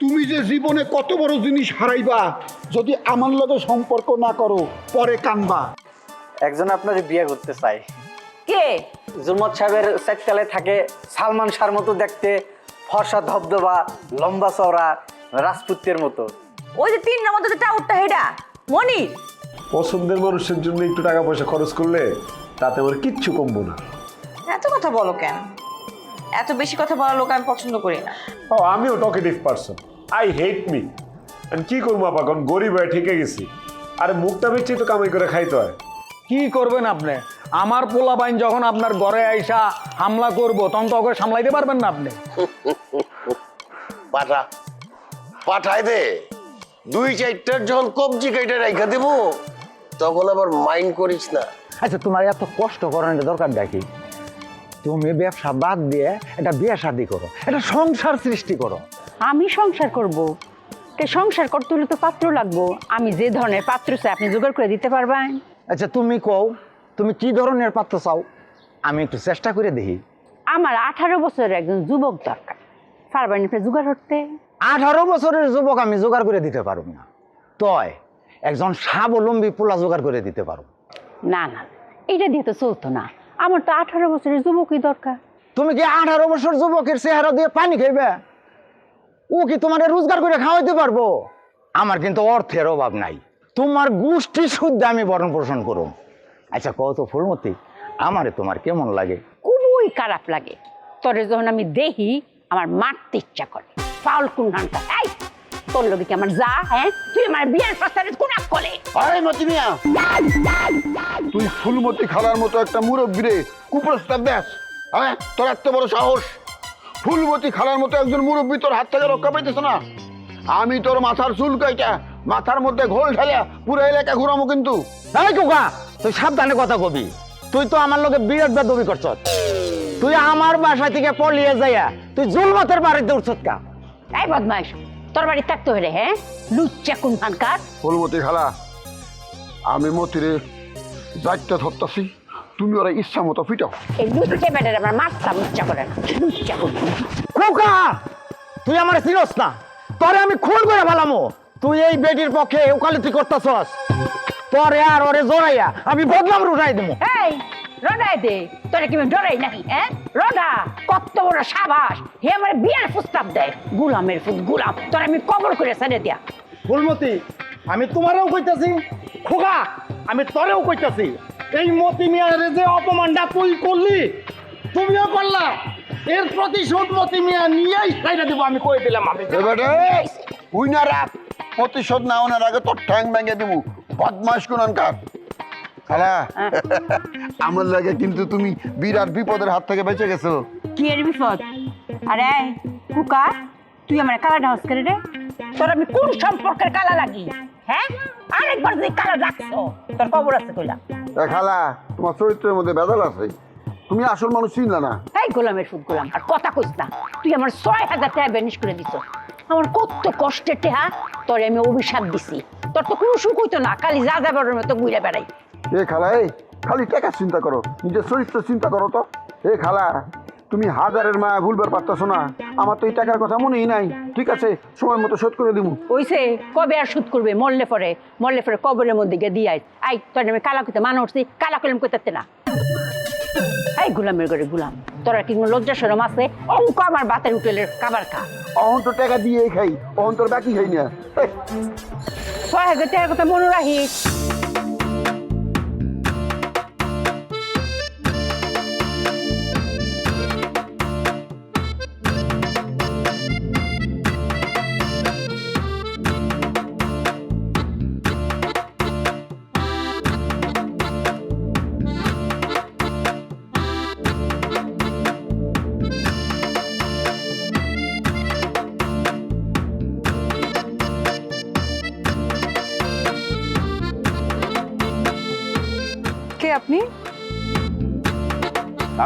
তুমি যে জীবনে কত বড় জিনিস হারাইবা যদি আমার লগে সম্পর্ক না করো পরে কানবা। একজন আপনার বিয়ে করতে চাই কে? জুলমত সাহেবের সেটকালে থাকে সালমান শাহর মতো দেখতে ফর্সা ধবধবা লম্বা চওড়া রাজপুতের মতো। ওই যে তিন নম্বর যে টাউটটা হেডা? মনির পছন্দের মানুষের জন্য একটু টাকা পয়সা খরচ করলে তাতে আমার কিচ্ছু কমবো না। এত কথা বলো কেন? এত বেশি কথা বলা লোক আমি পছন্দ করি না। ও আমিও talkative person I hate me. কি করব আপা? কারণ গরিব হয়ে ঠেকে গেছি। আরে মুখটা বেচেই তো কামাই করে খাইতে হয়। কি করবেন আপনি? আমার পোলা বাইন যখন আপনার ঘরে আইসা হামলা করব তখন তো ওকে সামলাইতে পারবেন না আপনি। পাঠা পাঠায় দে। দুই চারটার যখন কবজি কেটে রেখে দেব তখন আবার মাইন্ড করিস না। আচ্ছা তোমার এত কষ্ট করার দরকার দেখি। তুমি ব্যবসা বাদ দিয়ে এটা বিয়ে শাদি করো এটা সংসার সৃষ্টি করো। আমি সংসার করব। তে সংসার করতে হলে তো পাত্র লাগবো। আমি যে ধরনের পাত্র চাই আপনি জোগাড় করে দিতে পারবেন? আচ্ছা তুমি কও তুমি কি ধরনের পাত্র চাও? আমি একটু চেষ্টা করে দেখি। আমার আঠারো বছরের একজন যুবক দরকার। পারবেন আপনি জোগাড় করতে? আঠারো বছরের যুবক আমি জোগাড় করে দিতে পারব না। তয় একজন স্বাবলম্বী পোলা জোগাড় করে দিতে পারো না না এটা দিয়ে তো চলতো না। আমার তো আঠারো বছরের যুবকই দরকার। তুমি কি আঠারো বছর যুবকের চেহারা দিয়ে পানি খাইবে? ও কি তোমার রোজগার করে খাওয়াইতে পারব? আমার কিন্তু অর্থের অভাব নাই। তোমার গোষ্ঠী শুদ্ধ আমি বরণ পোষণ করুন আচ্ছা কত ফুলমতি আমারে তোমার কেমন লাগে? খুবই খারাপ লাগে। তোরে যখন আমি দেখি আমার মারতে ইচ্ছা করে। ফাউল কুন্ডানটা এই তোর লোকে কি আমার যা হ্যাঁ? তুই আমার বিয়ের প্রস্তাবে কুনাক করে আরে মতি মিয়া! তুই ফুলমতি খালার মতো একটা মুরব্বী রে। কুপ্রস্তাব দেস হ্যাঁ? তোর এত বড় সাহস। ফুলমতি খালার মতো একজন মুরব্বী তোর হাত থেকে রক্ষা পাইতেছ না? আমি তোর মাথার চুল কাইটা মাথার মধ্যে ঘোল ঢালিয়া পুরো এলাকা ঘুরামো কিন্তু। এই কোকা তুই সাবধানে কথা কবি। তুই তো আমার লোকে বিরাট বেদবি করছ তুই আমার বাসা থেকে পলিয়ে যাইয়া তুই জুলমতের বাড়িতে উঠছত কা? এই বদমাইশ তোর বাড়ি থাকতে হলে হ্যাঁ? লুচ্চা কোন ভানকার? ফুলমতি খালা আমি মতিরে দায়িত্ব ধরতাছি। তুমি ওরা ইচ্ছা মতো ফিটাও। এই লুচ্চা বেটার আমার মারতাম ইচ্ছা করে না। লুচ্চা কোন খোকা! তুই আমার চিনস না। তোরে আমি খুন করে ফেলামো। তুই এই বেটির পক্ষে ওকালতি করতেছস। পরে আর ওরে জোরাইয়া আমি বদলাম রুটাই দেবো। এই রডাই দে। তোরা কি ডরাই নাকি হ্যাঁ? রডা কত বড় সাবাস। হে আমার বিয়ার প্রস্তাব দেয় গুলামের ফুট গুলাম। তোর আমি কবর করে ছেড়ে দিয়া। ফুলমতি আমি তোমারও কইতাছি। খোকা আমি তোরেও কইতাছি। এই মতি মিয়ারে যে অপমানটা তুই করলি তুমিও করলা এর প্রতিশোধ মতি মিয়া নিয়েই সাইডা দেবো আমি কই দিলাম আমি এবারে প্রতিশোধ না ওনার আগে তোর ঠ্যাং ভেঙে দিব। বদমাস কোনকার খালা আমার লাগে কিন্তু তুমি বিরাট বিপদের হাত থেকে বেঁচে গেছো। কি এর বিপদ? আরে কুকা তুই আমার কালা ডাউস করে রে তোর আমি কোন সম্পর্কের কালা লাগি? হ্যাঁ? আরেকবার তুই কালা ডাকছো তোর কবর আছে কইলা। খালা তোমার চরিত্রের মধ্যে বেদাল আছে। তুমি আসল মানুষ চিনলা না? এই গোলামের সুদ গোলাম আর কথা কইস না তুই আমার ছয় হাজার টাকা ব্যানিশ করে দিছ। আমার কত কষ্টের টেহা তোরে আমি অভিশাপ দিছি। তোর তো কোনো সুখ হইতো না খালি যা যা যাবার মতো ঘুরে বেড়াই। এ খালা এই খালি টাকা চিন্তা করো নিজের চরিত্র চিন্তা করো তো। এ খালা তুমি হাজারের মায়া ভুলবার পারতেছো না। আমার তো এই টাকার কথা মনেই নাই। ঠিক আছে সময় মতো শোধ করে দিব ওইসে কবে আর শোধ করবে? মরলে পরে। মরলে পরে কবরের মধ্যে গিয়ে দিয়ে আই আই তোর আমি কালা কইতে মানা উঠছি। কালা কলম কইতে না। এই গুলামের ঘরে গুলাম। তোরা কি লজ্জা সরম আছে? অঙ্ক আমার বাতের হোটেলের খাবার খা। অহন তো টাকা দিয়ে খাই অহন তোর বাকি খাই না। ছয় হাজার টাকার কথা মনে রাখিস।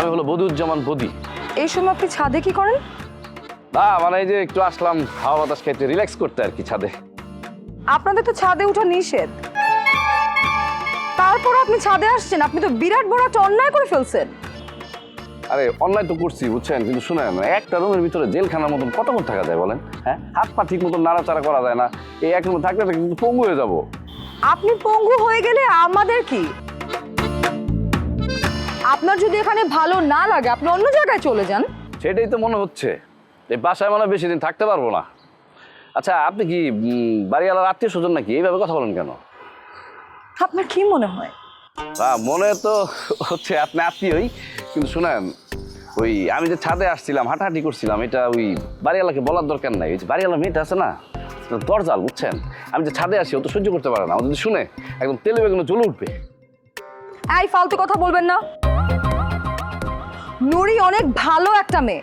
আমি হলো বদিউজ্জামান বদি। এই সময় আপনি ছাদে কি করেন? না মানে এই যে একটু আসলাম হাওয়া বাতাস খাইতে রিল্যাক্স করতে আর কি ছাদে। আপনাদের তো ছাদে ওঠা নিষেধ। তারপর আপনি ছাদে আসছেন আপনি তো বিরাট বড় একটা অন্যায় করে ফেলছেন। আরে অনলাইন তো করছি বুঝছেন? কিন্তু শুনেন একটা রুমের ভিতরে জেলখানার মতন কতক্ষণ থাকা যায় বলেন? হ্যাঁ? হাত পা ঠিক মতন নাড়াচাড়া করা যায় না। এই এক রুমে থাকলে কিন্তু পঙ্গু হয়ে যাব। আপনি পঙ্গু হয়ে গেলে আমাদের কি? আপনার যদি এখানে ভালো না লাগে আপনি অন্য জায়গায় চলে যান। সেটাই তো মনে হচ্ছে। এই বাসায় মনে বেশি দিন থাকতে পারব না। আচ্ছা আপনি কি বাড়িওয়ালার আত্মীয় স্বজন নাকি? এইভাবে কথা বলেন কেন? আপনার কি মনে হয়? মনে তো হচ্ছে আপনি আত্মীয়ই কিন্তু শুনেন ওই আমি যে ছাদে আসছিলাম হাঁটাহাঁটি করছিলাম এটা ওই বাড়িওয়ালাকে বলার দরকার নাই। ওই যে বাড়িওয়ালা মেয়েটা আছে না দরজাল বুঝছেন? আমি যে ছাদে আসি ও তো সহ্য করতে পারে না। ও যদি শুনে একদম তেলে বেগুনে জ্বলে উঠবে। এই ফালতু কথা বলবেন না। নুরি অনেক ভালো একটা মেয়ে।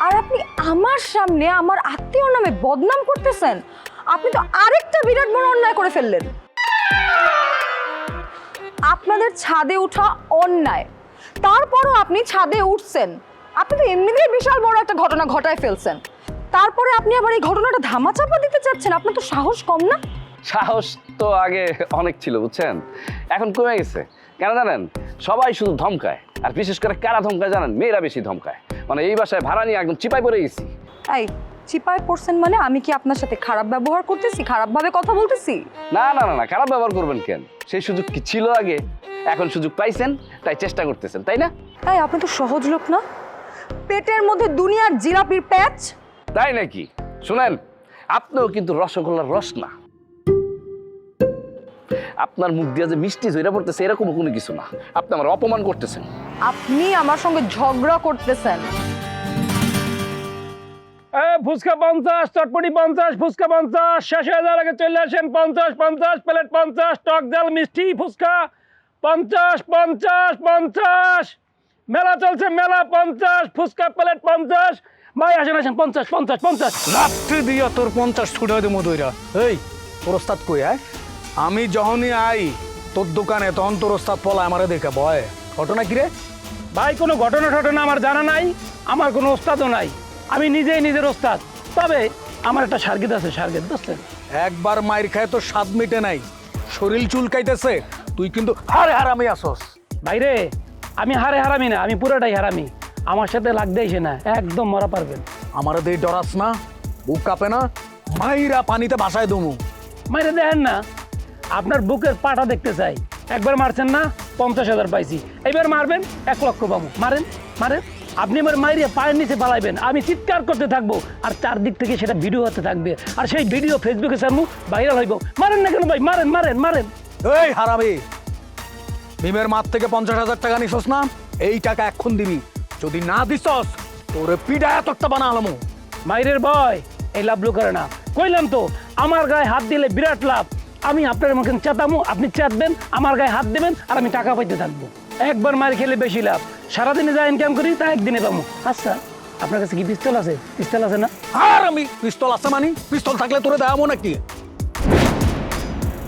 আর আপনি আমার সামনে আমার আত্মীয় নামে বদনাম করতেছেন? আপনি তো আরেকটা বিরাট বড় অন্যায় করে ফেললেন। আপনাদের ছাদে ওঠা অন্যায়। তারপরও আপনি ছাদে উঠছেন। আপনি তো এমনিতেই বিশাল বড় একটা ঘটনা ঘটায় ফেলছেন। তারপরে আপনি আবার এই ঘটনাটা ধামাচাপা দিতে চাচ্ছেন? আপনার তো সাহস কম না? সাহস তো আগে অনেক ছিল, বুঝছেন? এখন কমে গেছে। কেন জানেন? সবাই শুধু ধমকায় আর বিশেষ করে কারা ধমকায় জানেন? মেয়েরা বেশি ধমকায়। মানে এই বাসায় ভাড়া নিয়ে একদম চিপায় পড়ে গেছি। এই চিপায় পড়ছেন মানে আমি কি আপনার সাথে খারাপ ব্যবহার করতেছি? খারাপভাবে কথা বলতেছি? না না না না খারাপ ব্যবহার করবেন কেন? সেই সুযোগ কি ছিল আগে? এখন সুযোগ পাইছেন তাই চেষ্টা করতেছেন তাই না? এই আপনি তো সহজ লোক না। পেটের মধ্যে দুনিয়ার জিলাপির প্যাচ। তাই নাকি? শুনেন আপনিও কিন্তু রসগোল্লার রস না। আপনার মুখ দিয়ে যে মিষ্টি ঝইরা পড়তেছে এরকম কোনো কিছু না। আপনি আমার অপমান করতেছেন। আপনি আমার সঙ্গে ঝগড়া করতেছেন। ফুচকা পঞ্চাশ চটপটি পঞ্চাশ ফুচকা পঞ্চাশ শেষ হয়ে যাওয়ার আগে চলে আসেন পঞ্চাশ পঞ্চাশ প্লেট পঞ্চাশ টক জাল মিষ্টি ফুচকা পঞ্চাশ পঞ্চাশ পঞ্চাশ। মেলা চলছে মেলা পঞ্চাশ ফুচকা প্লেট পঞ্চাশ। ভাই আসেন আসেন পঞ্চাশ পঞ্চাশ পঞ্চাশ। রাত্রি দিয়া তোর পঞ্চাশ ছুটে হয়তো মধুইরা। এই তোর কই হ্যাঁ? আমি যখনই আই তোর দোকানে তখন তোর ওস্তাদ পলা আমারে দেখে ভয়। ঘটনা কি রে? ভাই কোনো ঘটনা টটনা আমার জানা নাই আমার কোনো ওস্তাদও নাই। আমি নিজেই নিজের ওস্তাদ। তবে আমার একটা সার্গিত আছে সার্গিত বুঝলেন? একবার মায়ের খায় তো স্বাদ মিটে নাই শরীর চুলকাইতেছে তুই কিন্তু হারে হারামি আসস। ভাইরে আমি হারে হারামি না আমি পুরোটাই হারামি। আমার সাথে লাগতে এসে না একদম মরা পারবেন। আমারে দিয়ে ডরাস না বুক কাঁপে না মাইরা পানিতে ভাসায় দমু। মাইরে দেখেন না আপনার বুকের পাটা দেখতে চাই। একবার মারছেন না পঞ্চাশ হাজার পাইছি। এবার মারবেন এক লক্ষ পাবো। মারেন মারেন। আপনি আমার মাইরে পায়ের নিচে পালাইবেন। আমি চিৎকার করতে থাকব আর চারদিক থেকে সেটা ভিডিও হতে থাকবে। আর সেই ভিডিও ফেসবুকে সামু ভাইরাল হইব। মারেন না কেন ভাই? মারেন মারেন মারেন। এই হারামি! ভীমের মাঠ থেকে পঞ্চাশ হাজার টাকা নিছস না? এই টাকা এখন দিবি। যদি না দিছস তোরে পিডা এতটা বানা আলামু মাইরের ভয় এই লাভলু করে না। কইলাম তো আমার গায়ে হাত দিলে বিরাট লাভ। আমি আপনার মুখে চেতামু আপনি চেতবেন আমার গায়ে হাত দেবেন আর আমি টাকা পাইতে থাকব। একবার মার খেলে বেশি লাভ। সারাদিনে যা ইনকাম করি তা একদিনে পাবো। আচ্ছা। আপনার কাছে কি পিস্তল আছে? পিস্তল আছে না? আর আমি পিস্তল আছে মানি। পিস্তল থাকলে তোরে দেখাবো নাকি?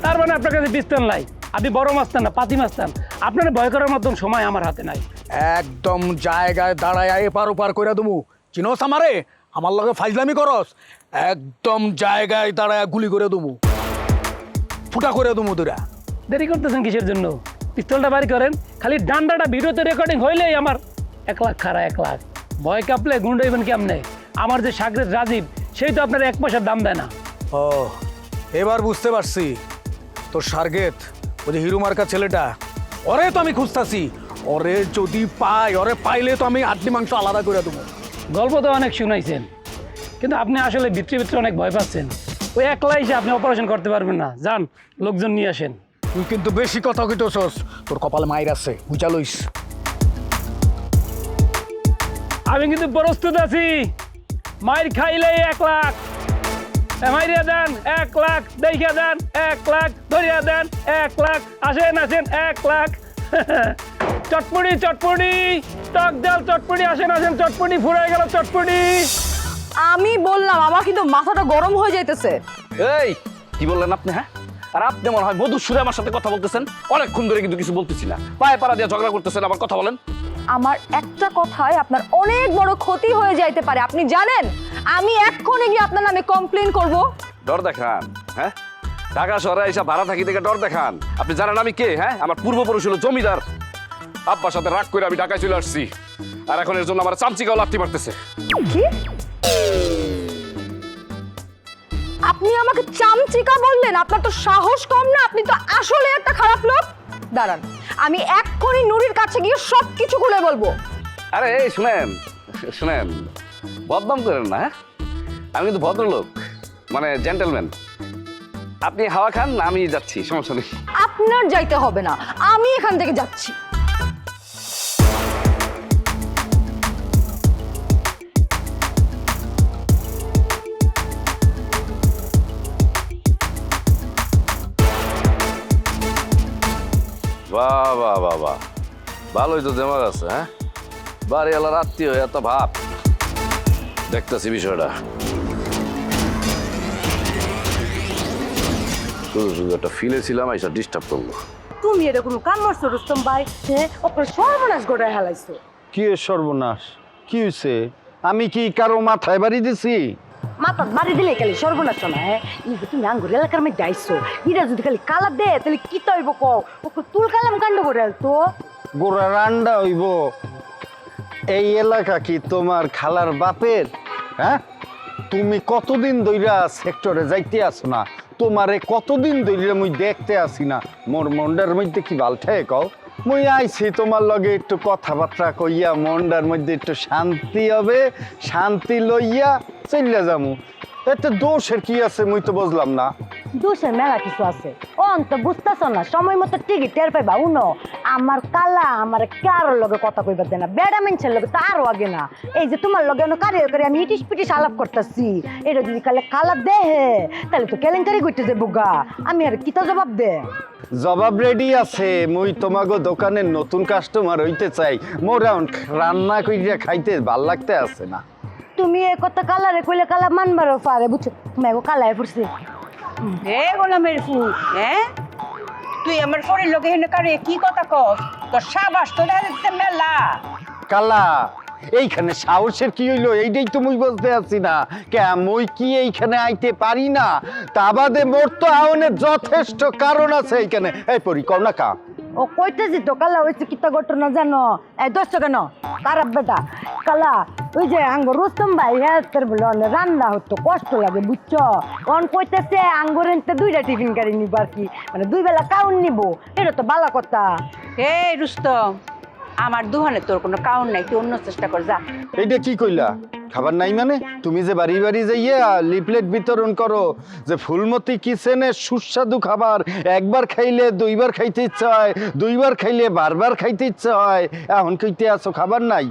তার মানে আপনার কাছে পিস্তল নাই। আপনি বড় মাস্তান না পাতি মাস্তান আপনার ভয় করার মতন সময় আমার হাতে নাই। একদম জায়গায় দাঁড়ায় এপার ওপার করে দেবো। চিনোস আমারে? আমার লগে ফাইজলামি করস। একদম জায়গায় দাঁড়ায় গুলি করে দমু ফুটা করে দেবো তোরা। দেরি করতেছেন কিসের জন্য? পিস্তলটা বাড়ি করেন খালি ডান্ডাটা ভিডিওতে রেকর্ডিং হইলেই আমার এক লাখ খারা এক লাখ। ভয় কাঁপলে গুন্ডাইবেন কেমনে? আমার যে সাগরের রাজীব সেই তো আপনার এক পয়সার দাম দেয় না। ও এবার বুঝতে পারছি। তোর সার্গেত ওই যে হিরু মার্কা ছেলেটা ওরে তো আমি খুঁজতাছি। ওরে যদি পাই ওরে পাইলে তো আমি হাড্ডি মাংস আলাদা করে দেবো। গল্প তো অনেক শুনাইছেন কিন্তু আপনি আসলে ভিতরে ভিতরে অনেক ভয় পাচ্ছেন। ওই একলা এসে আপনি অপারেশন করতে পারবেন না। যান লোকজন নিয়ে আসেন। তুই কিন্তু বেশি কথা কইতেছস। তোর কপালে মাইর আছে বুঝা লইস। আমি কিন্তু প্রস্তুত আছি। মাইর খাইলে এক লাখ। মাইরিয়া দেন এক লাখ। দেখিয়া দেন এক লাখ। ধরিয়া দেন এক লাখ। আসেন আসেন এক লাখ। চটপটি চটপটি। টক ডাল চটপটি। আসেন আসেন চটপটি। ফুরাই গেল চটপটি। আমি বললাম আমার কিন্তু মাথাটা গরম হয়ে যাইতেছে। এই কি বললেন আপনি হ্যাঁ? আর আপনি মনে হয় মধুর সুরে আমার সাথে কথা বলতেছেন। অনেকক্ষণ ধরে কিন্তু কিছু বলতেছি না পায়ে পাড়া দিয়ে ঝগড়া করতেছেন আবার কথা বলেন। আমার একটা কথায় আপনার অনেক বড় ক্ষতি হয়ে যাইতে পারে আপনি জানেন? আমি এক্ষুনি গিয়ে আপনার নামে কমপ্লেন করব। ডর দেখান হ্যাঁ? ঢাকা শহরে এসে ভাড়া থাকি থেকে ডর দেখান। আপনি জানেন আমি কে হ্যাঁ? আমার পূর্বপুরুষ হলো জমিদার। আব্বার সাথে রাগ করে আমি ঢাকায় চলে আসছি। আর এখন এর জন্য আমার চামচিকাও লাগতে পারতেছে কি? আপনি আমাকে চামচিকা বললেন আপনার তো সাহস কম না আপনি তো আসলে একটা খারাপ লোক। দাঁড়ান আমি এক্ষুনি নুরির কাছে গিয়ে সব কিছু খুলে বলব। আরে এই শুনেন শুনেন বদনাম করেন না হ্যাঁ? আমি কিন্তু ভদ্রলোক মানে জেন্টেলম্যান আপনি হাওয়া খান আমি যাচ্ছি সমস্যা নেই। আপনার যাইতে হবে না আমি এখান থেকে যাচ্ছি। বাহ বাহ বাহ বাহ। ভালোই তো দেমাগ আছে হ্যাঁ? বাড়িওয়ালার আত্মীয় এত ভাব। দেখতেছি বিষয়টা। শুধু শুধু একটা ফিলে ছিলাম এইসব ডিস্টার্ব করল। তুমি এটা কোনো কাম করছ রুস্তম ভাই হ্যাঁ ওপরে সর্বনাশ গোটায় হেলাইছো। কি সর্বনাশ? কি হয়েছে আমি কি কারও মাথায় বাড়ি দিছি? মাথা বাড়ি দিলে সর্বনাশ না হ্যাঁ? তুমি আঙ্গুর এলাকার যদি খালি কালা দে তাহলে কি ওকে তুল কালাম কাণ্ড করে তো গোড়া রান্ডা হইব। এই এলাকা কি তোমার খালার বাপের? হ্যাঁ? তুমি কতদিন ধইরা সেক্টরে যাইতে আসো না? তোমারে কতদিন ধইরা মুই দেখতে আসি না? মোর মন্ডার মধ্যে কি বালঠে কও? মুই আইছি, তোমার লগে একটু কথাবার্তা কইয়া, মনটার মধ্যে একটু শান্তি হবে, শান্তি লইয়া চলিয়া যামু। এতে দোষের কি আছে, মুই তো বুঝলাম না। দোষের মেলা কিছু আছে। অন তো বুঝতেছ না সময় মতো টিকিট টের পাইবা উনো। আমার কালা আমার কারোর লগে কথা কইবার দেয় না বেড়া মেনছের লগে তো আগে না। এই যে তোমার লগে অন্য কারিও করে আমি ইটিস পিটিস আলাপ করতেছি। এটা যদি কালে কালা দেহে তাহলে তো কেলেঙ্কারি করতে যাব গা। আমি আর কিতা জবাব দে। জবাব রেডি আছে। মুই তোমাগো দোকানের নতুন কাস্টমার হইতে চাই। মোর এখন রান্না কইরা খাইতে ভালো লাগতে আছে না। তুমি এ কথা কালারে কইলে কালা মানবারও পারে বুঝছ? তুমি এগো কালায় পড়ছি। হে গোলামের ফু হ্যাঁ তুই আমার লোকে হেনে কারে কি কথা কস? সাবাস তো মেলা। কালা, এইখানে সাহসের কি হইল? এইটাই তো মুই বুঝতে আছি না। কে মুই কি এইখানে আইতে পারি না? তা বাদে মোর তো আওনের যথেষ্ট কারণ আছে এইখানে। এই পরি, কর না কা ও কইতেছি তো কালা হয়েছে কিতা ঘটনা জানো? এই দশ কেন? খারাপ বেটা। কালা, ওই যে আঙ্গুর রুস্তম ভাই হ্যাঁ বলে অনেক রান্না হতো, কষ্ট লাগে, বুঝছ? অন কইতেছে আঙ্গুর এনতে দুইটা টিফিন গাড়ি নিব আর কি। মানে দুই বেলা কাউন নিব, এটা তো বালা কথা। হে রুস্তম আমার দুহানে তোর কোনো কাউন নাই, তুই অন্য চেষ্টা কর, যা। এইটা কি কইলা? খাবার নাই মানে? তুমি যে বাড়ি বাড়ি যাইয়া লিফলেট বিতরণ করো, যে ফুলমতি কিচেনের সুস্বাদু খাবার একবার খাইলে দুইবার খাইতে ইচ্ছা হয়, দুইবার খাইলে বারবার খাইতে ইচ্ছা হয়, এখন কইতে আছো খাবার নাই?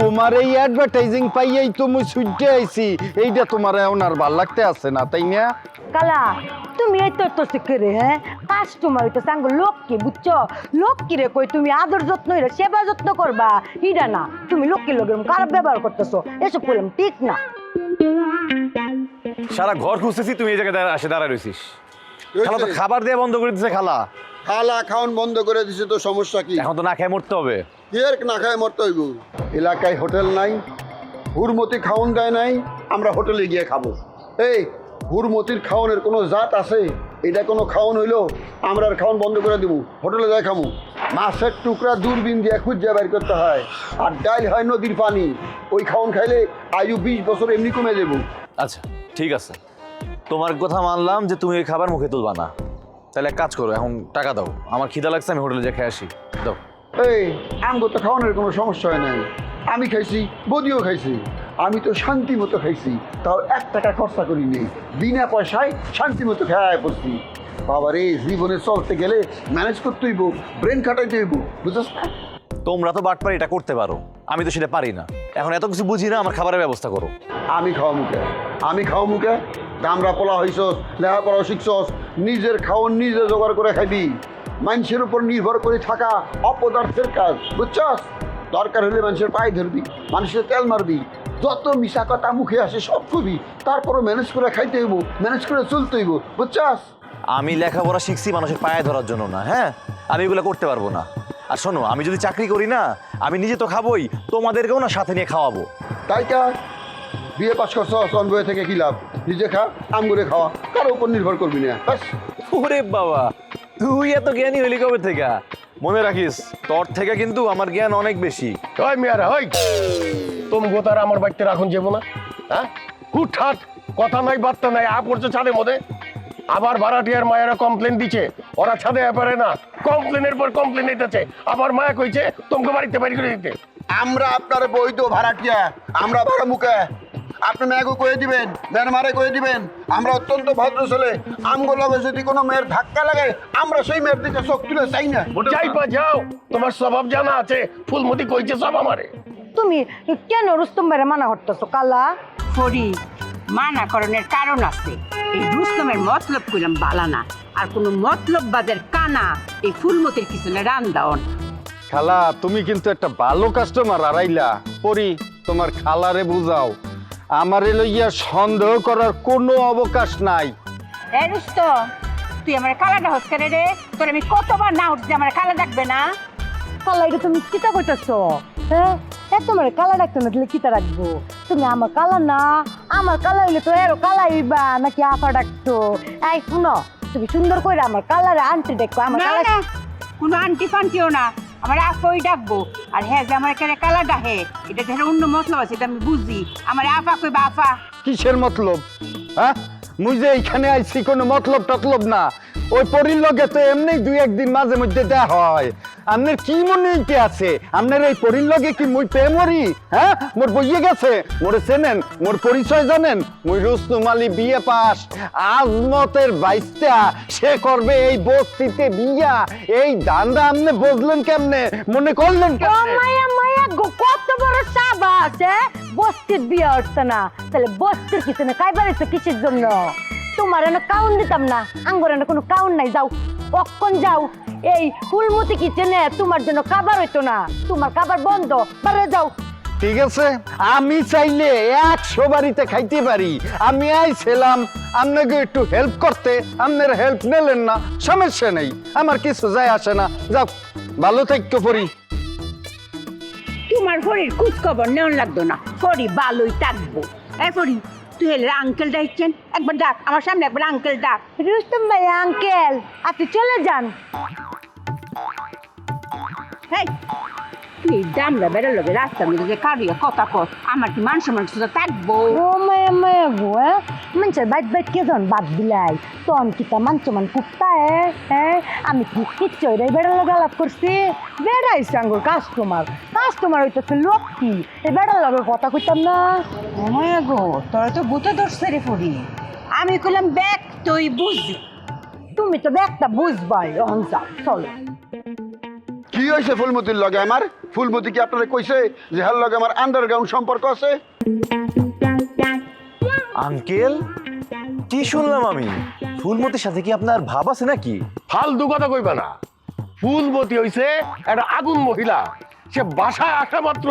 তোমার এই অ্যাডভার্টাইজিং পাইয়াই তো মুই ছুটে আইছি, এইটা তোমার এখন আর ভালো লাগতে আছে না, তাই না? কালা তুমি এই তো তো শিখে হ্যাঁ? কাস্টমার হইতো সাঙ্গ লক্ষ্মী বুঝছ? লক্ষ্মী রে কই তুমি আদর যত্ন হইলে সেবা যত্ন করবা হিডা না। তুমি লক্ষ্মীর লোকের খারাপ ব্যবহার করতেছো এসব করলাম ঠিক না। সারা ঘর খুঁজতেছি তুমি এই জায়গায় দাঁড়া- এসে দাঁড়ায় রয়েছিস খালা তো খাবার দিয়ে বন্ধ করে দিছে খালা। খালা খাওয়ান বন্ধ করে দিছে তো সমস্যা কি? এখন তো না খেয়ে মরতে হবে। এর না খায় মরতে হইব? এলাকায় হোটেল নাই হুরমতি খাওন দেয় নাই আমরা হোটেলে গিয়ে খাব। এই হুরমতির খাওনের কোনো জাত আছে? এটা কোনো খাওন হইল? আমরা আর খাওন বন্ধ করে দিব হোটেলে যাই খামু। মাছের টুকরা দূরবীন দিয়ে খুঁজে বের করতে হয়। আর ডাইল হয় নদীর পানি। ওই খাওন খাইলে আয়ু বিশ বছর এমনি কমে যাব আচ্ছা ঠিক আছে। তোমার কথা মানলাম যে তুমি এই খাবার মুখে তুলবা না। তাহলে এক কাজ করো এখন টাকা দাও। আমার খিদা লাগছে আমি হোটেলে যে খেয়ে আসি। দাও। এই আমগো তো খাওয়ানোর কোনো সমস্যা হয় নাই। আমি খাইছি বদিও খাইছি। আমি তো শান্তি মতো খাইছি তাও এক টাকা খরচা করি নেই। বিনা পয়সায় শান্তি মতো খেয়ায় পড়ছি। বাবা রে জীবনে চলতে গেলে ম্যানেজ করতে হইব ব্রেন খাটাইতে হইব বুঝছস না তোমরা তো বাটপার এটা করতে পারো আমি তো সেটা পারি না। এখন এত কিছু বুঝি না আমার খাবারের ব্যবস্থা করো। আমি খাওয়া মুখে আমি খাওয়া মুখে। দামরা পোলা হইছস লেখাপড়া শিখছস নিজের খাওয়ান নিজে জোগাড় করে খাইবি। মানুষের উপর নির্ভর করে থাকা অপদার্থের কাজ বুঝছস? দরকার হলে মানুষের পায়ে ধরবি মানুষের তেল মারবি। যত মিশা কথা মুখে আসে সব কবি তারপরও ম্যানেজ করে খাইতে হইব ম্যানেজ করে চলতে হইব বুঝছস? আমি লেখাপড়া শিখছি মানুষের পায়ে ধরার জন্য না হ্যাঁ? আমি এগুলো করতে পারব না। আর শোনো আমি যদি চাকরি করি না আমি নিজে তো খাবোই তোমাদেরকেও না সাথে নিয়ে খাওয়াবো। তাই কা? বিয়ে পাশ করছ বয়ে থেকে কি লাভ? নিজে খা আম করে খাওয়া কারও উপর নির্ভর করবি না ব্যাস। ওরে বাবা তুই এত জ্ঞানী হইলি কবে থেকে? মনে রাখিস তোর থেকে কিন্তু আমার জ্ঞান অনেক বেশি। ওই মেয়ারা ওই। আমার বাড়িতে রাখুন যাব না হ্যাঁ? হুটহাট কথা নাই বার্তা নাই আ পড়ছে ছাদের মধ্যে। আবার ভাড়াটিয়ার মায়েরা কমপ্লেন দিচ্ছে ওরা ছাদে পারে না কমপ্লেনের পর কমপ্লেন দিতেছে। আবার মায়া কইছে তোমাকে বাড়িতে বাড়ি করে দিতে। আমরা আপনার বৈধ ভাড়াটিয়া আমরা ভাড়া মুখে আপনি মেয়েকে কয়ে দিবেন মেয়ের মারে কয়ে দিবেন আমরা অত্যন্ত ভদ্র ছেলে আমগো লগে যদি কোনো মেয়ের ধাক্কা লাগে আমরা সেই মেয়ের দিকে চোখ তুলে চাই না। যাই পা যাও তোমার স্বভাব জানা আছে ফুলমতি কইছে সব আমারে। তুমি কেন রুস্তম ভাইরে মানা করতেছো কালা? ফরি মানা করণের কারণ আছে। এই রুস্তমের মতলব কইলাম বালানা আর কোনো মতলব বাদের কানা এই ফুলমতির পিছনে রান দাওন খালা তুমি কিন্তু একটা ভালো কাস্টমার আড়াইলা। পরি তোমার খালারে বুঝাও। আমারে লইয়া সন্দেহ করার কোনো অবকাশ নাই। এ রুস্তম তুই আমার কালাটা হসকারে রে? তোর আমি কতবার না উঠছি আমার কালা ডাকবে না? কালা এটা তুমি কিতা কইতাছো? হ্যাঁ? তোমার কালা ডাকতো না কিতা রাখব? তুমি আমার কালা না আমার কালা হইলে তো এরও কালা হইবা নাকি আফা ডাকতো এই শুনো তুমি সুন্দর করে আমার কালারে আন্টি দেখো আমার না না কোনো আন্টি ফান্টিও না। আমার আফাই ডাকবো আর হ্যাঁ যে আমার এখানে কালা ডাকে এটা ধরে অন্য মতলব আছে এটা আমি বুঝি। আমার আফা কইবা আফা। কিসের মতলব? হ্যাঁ? মুই যে এইখানে আইছি কোনো মতলব টতলব না। ওই পরির লগে তো এমনি দুই একদিন মাঝে মধ্যে দেয়া হয়। আপনার কি মনে হইতে আছে? আপনার এই পরির লগে কি মুই পে মরি হ্যাঁ? মোর বইয়ে গেছে। মোরে চেনেন মোর পরিচয় জানেন। মুই রুস্তুম আলী বিয়ে পাস। আজমতের বাইশটা সে করবে এই বস্তিতে বিয়া। এই দান্দা আপনি বুঝলেন কেমনে? মনে করলেন কত বড় সাবাস আছে বস্তির বিয়ে হচ্ছে না। তাহলে বস্তির পিছনে কাই বাড়িছে কিসের জন্য? তোমার এনে কাউন দিতাম না আঙ্গুর এনে কোনো কাউন নাই যাও কখন যাও। এই ফুলমতি কিচেনে তোমার জন্য খাবার হইতো না তোমার খাবার বন্ধ বারে যাও। ঠিক আছে আমি চাইলে একশো বাড়িতে খাইতে পারি। আমি আইছিলাম আপনাকে একটু হেল্প করতে আপনার হেল্প নিলেন না সমস্যা নেই আমার কিছু যায় আসে না। যাও ভালো থাকতে পড়ি তোমার ফরির খোঁজ খবর নেওয়ার লাগতো না ফরি ভালোই থাকব। এ ফরি তুই এলে আঙ্কেল ডাকছেন একবার ডাক আমার সামনে একবার আঙ্কেল ডাক। রুস্তম ভাই আঙ্কেল আপনি চলে যান। হেই তুই দামরা বেরো লগে রাস্তার মধ্যে যে কারিয়া কথা কর আমার কি মান সম্মান কিছু থাকব? ও মায়া মায়া গো হ্যাঁ? মানুষের বাইট বাইট কে যখন বাদ দিলাই? তখন কি তা মান চমান কুত্তা হ্যাঁ? আমি কি কিচ্ছু রে বেড়া লগে আলাপ করছি? বেড়াইছে আঙ্গুর কাস্টমার কাস্টমার হইতেছে লক্ষ্মী এই বেড়ার লগে কথা কইতাম না? মায়া গো তোরা তো বুতে ধরছে রে ফরি আমি কইলাম ব্যাগ তুই বুঝবি। তুমি তো ব্যাগটা বুঝবাই অহন যাও চলো। কি হয়েছে ফুলমতির লগে আমার? ফুলমতি কি আপনারা কইছে যে হার লগে আমার আন্ডারগ্রাউন্ড সম্পর্ক আছে? আঙ্কেল কি শুনলাম আমি? ফুলমতির সাথে কি আপনার ভাব আছে নাকি? ফালতু কথা কইবা না। ফুলমতি হইছে একটা আগুন মহিলা। সে বাসায় আসা মাত্র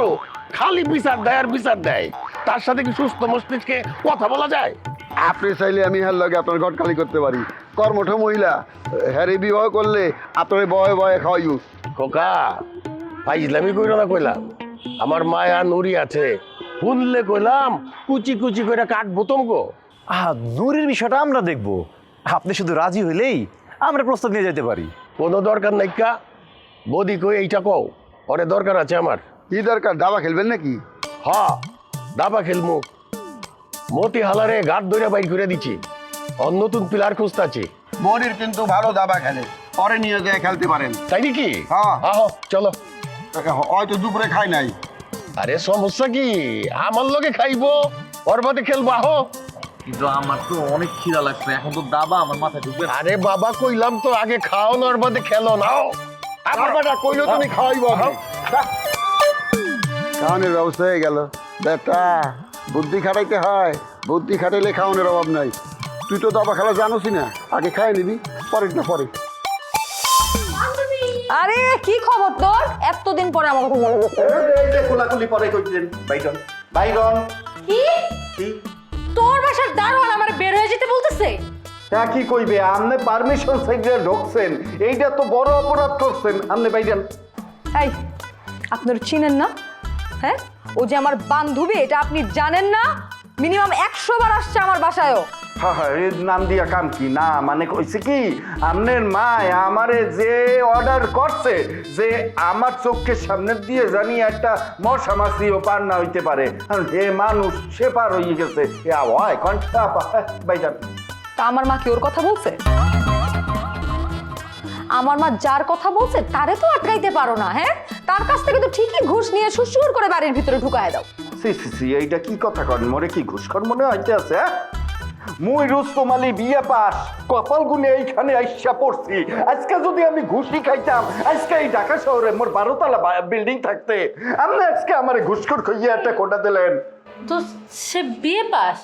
খালি বিচার দেয় আর বিচার দেয়। তার সাথে কি সুস্থ মস্তিষ্কে কথা বলা যায়? আপনি চাইলে আমি হার লগে আপনার ঘট খালি করতে পারি। কর্মঠ মহিলা হ্যারে বিবাহ করলে আপনার বয়ে বয়ে খাওয়াইউ খোকা ফাইজলামি কইল না কইলাম আমার মায়া নুরি আছে। শুনলে কইলাম কুচি কুচি করে কাটবো তোমগো আহ নূরের বিষয়টা আমরা দেখব। আপনি শুধু রাজি হইলেই আমরা প্রস্তাব নিয়ে যেতে পারি। কোনো দরকার নাই কা। বদি কই এইটা কও। ওরে দরকার আছে আমার। কি দরকার দাবা খেলবেন নাকি? হ দাবা খেলমু। মতি হালারে গাত ধরে বাইর করে দিছি। অন্য নতুন পিলার খুঁজতাছি। মনির কিন্তু ভালো দাবা খেলে। পরে নিয়ে যায় খেলতে পারেন। তাই নাকি? হ্যাঁ। আহো চলো। হয়তো দুপুরে খাই নাই। আরে সমস্যা কি? আমার লগে খাইবো ওর বাদে খেলব আহো। কিন্তু আমার তো অনেক খিদা লাগছে এখন তো দাবা আমার মাথায় ঢুকবে আরে বাবা কইলাম তো আগে খাও না ওর বাদে খেলো নাও। আমার বেটা কইলো তুমি খাওয়াইব খাওয়ানোর ব্যবস্থা হয়ে গেল। বেটা বুদ্ধি খাটাইতে হয়। বুদ্ধি খাটাইলে খাওয়ানোর অভাব নাই। তুই তো দাবা খেলা জানোসই না। আগে খাই নিবি পরে না পরে। আরে কি খবর তোর? এতদিন পরে আমার কথা মনে পড়ছে। কোলাকুলি পরে কইছেন বাইরন বাইরন কি? কি? তোর বাসার দারোয়ান আমার বের হয়ে যেতে বলতেছে? তা কি কইবে? আপনি পারমিশন সাইডে ঢুকছেন। এইটা তো বড় অপরাধ করছেন। আপনি বাইরেন এই আপনার চিনেন না? হ্যাঁ? ও যে আমার বান্ধবী এটা আপনি জানেন না? মিনিমাম একশো বার আসছে আমার বাসায়ও। হ্যাঁ হ্যাঁ এর নাম দিয়া কাম কি? না মানে কইছে কি আপনার মা আমারে যে অর্ডার করছে যে আমার চোখের সামনে দিয়ে জানি একটা মশা মাছিও পার না হইতে পারে। মানুষ সে পার হয়ে গেছে। এ হয় ঘণ্টা বাইজান। তা আমার মা কি ওর কথা বলছে? আমার মা যার কথা বলছে তারে তো আটকাইতে পারো না হ্যাঁ? তার কাছ থেকে তো ঠিকই ঘুষ নিয়ে সুসুর করে বাড়ির ভিতরে ঢুকায় দাও। সি সি সি এইটা কি কথা কন? মোরে কি ঘুষখর মনে হইতে আছে হ্যাঁ? মুই রুস্তম আলী বিয়ে পাস কপাল গুনে এইখানে আইসা পড়ছি। আজকে যদি আমি ঘুষি খাইতাম, আজকে এই ঢাকা শহরে মোর বারোতলা বিল্ডিং থাকতে। আপনি আজকে আমার ঘুষখর খাইয়ে একটা কোটা দিলেন। তো সে বিয়ে পাস?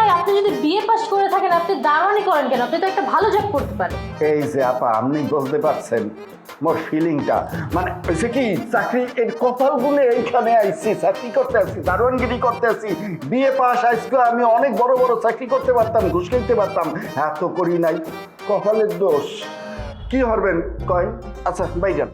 আর আপনি যদি বিয়ে পাস করে থাকেন, আপনি দাঁড়ানি করেন কেন? আপনি তো একটা ভালো জব করতে পারেন। এই যে আপা, আপনি পারছেন মোর ফিলিংটা মানে কি, চাকরি এর এইখানে চাকরি করতে আসছি দারোয়ানগিরি করতে আসছি বিয়ে পাস আজকে আমি অনেক বড় বড় চাকরি করতে পারতাম, ঘুষ খেতে পারতাম। এত করি নাই, কপালের দোষ। কি হরবেন? কয়? আচ্ছা বাইজান